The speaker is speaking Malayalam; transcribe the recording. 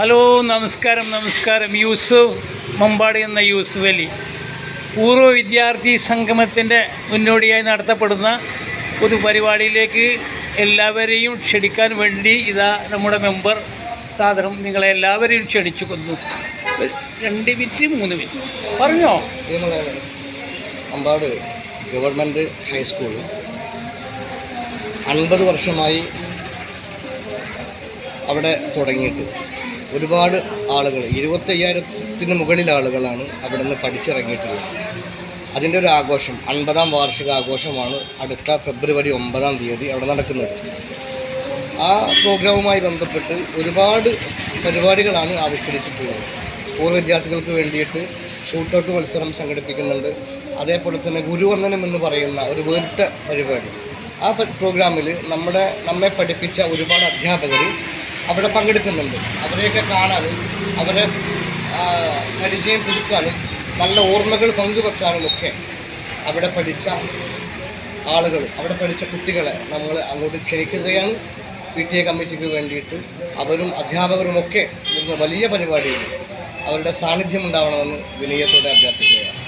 ഹലോ നമസ്കാരം നമസ്കാരം. യൂസുഫ് മമ്പാടി എന്ന യൂസുഫ് അലി. പൂർവ വിദ്യാർത്ഥി സംഗമത്തിന്റെ മുന്നോടിയായി നടത്തപ്പെടുന്ന ഒരു പരിപാടിയിലേക്ക് എല്ലാവരെയും ക്ഷണിക്കാൻ വേണ്ടി ഇതാ നമ്മുടെ മെമ്പർ സാധനം നിങ്ങളെ എല്ലാവരെയും ക്ഷണിച്ചു കൊന്നു. രണ്ട് മിനിറ്റ് മൂന്ന് മിനിറ്റ്. പറഞ്ഞോ? അമ്പാട് ഗവൺമെന്റ് ഹൈസ്കൂൾ അൻപത് വർഷമായി അവിടെ തുടങ്ങിയിട്ട്. ഒരുപാട് ആളുകൾ ഇരുപത്തയ്യായിരത്തിന് മുകളിൽ ആളുകളാണ് അവിടെ നിന്ന് പഠിച്ചിറങ്ങിയിട്ടുള്ളത്. അതിന്റെ ഒരു ആഘോഷം അൻപതാം വാർഷിക ആഘോഷമാണ് അടുത്ത ഫെബ്രുവരി ഒമ്പതാം തീയതി അവിടെ നടക്കുന്നത്. ആ പ്രോഗ്രാമുമായി ബന്ധപ്പെട്ട് ഒരുപാട് പരിപാടികളാണ് ആവിഷ്കരിച്ചിട്ടുള്ളത്. പൂർവ വിദ്യാർത്ഥികൾക്ക് വേണ്ടിയിട്ട് ഷൂട്ടൗട്ട് മത്സരം സംഘടിപ്പിക്കുന്നുണ്ട്. അതേപോലെ തന്നെ ഗുരുവന്ദനം എന്ന് പറയുന്ന ഒരു വേറിട്ട പരിപാടി. ആ പ്രോഗ്രാമിൽ നമ്മുടെ നമ്മെ പഠിപ്പിച്ച ഒരുപാട് അധ്യാപകർ അവിടെ പങ്കെടുക്കുന്നുണ്ട്. അവരെയൊക്കെ കാണാനും അവരെ പരിചയം പുതുക്കാനും നല്ല ഓർമ്മകൾ പങ്കുവെക്കാനും ഒക്കെ അവിടെ പഠിച്ച ആളുകൾ അവിടെ പഠിച്ച കുട്ടികളെ നമ്മൾ അങ്ങോട്ട് ക്ഷണിക്കുകയാണ്. പി ടി എ കമ്മിറ്റിക്ക് വേണ്ടിയിട്ട് അവരും അധ്യാപകരുമൊക്കെ വലിയ പരിപാടിയിൽ അവരുടെ സാന്നിധ്യം ഉണ്ടാവണമെന്ന് വിനയത്തോടെ അഭ്യർത്ഥിക്കുകയാണ്.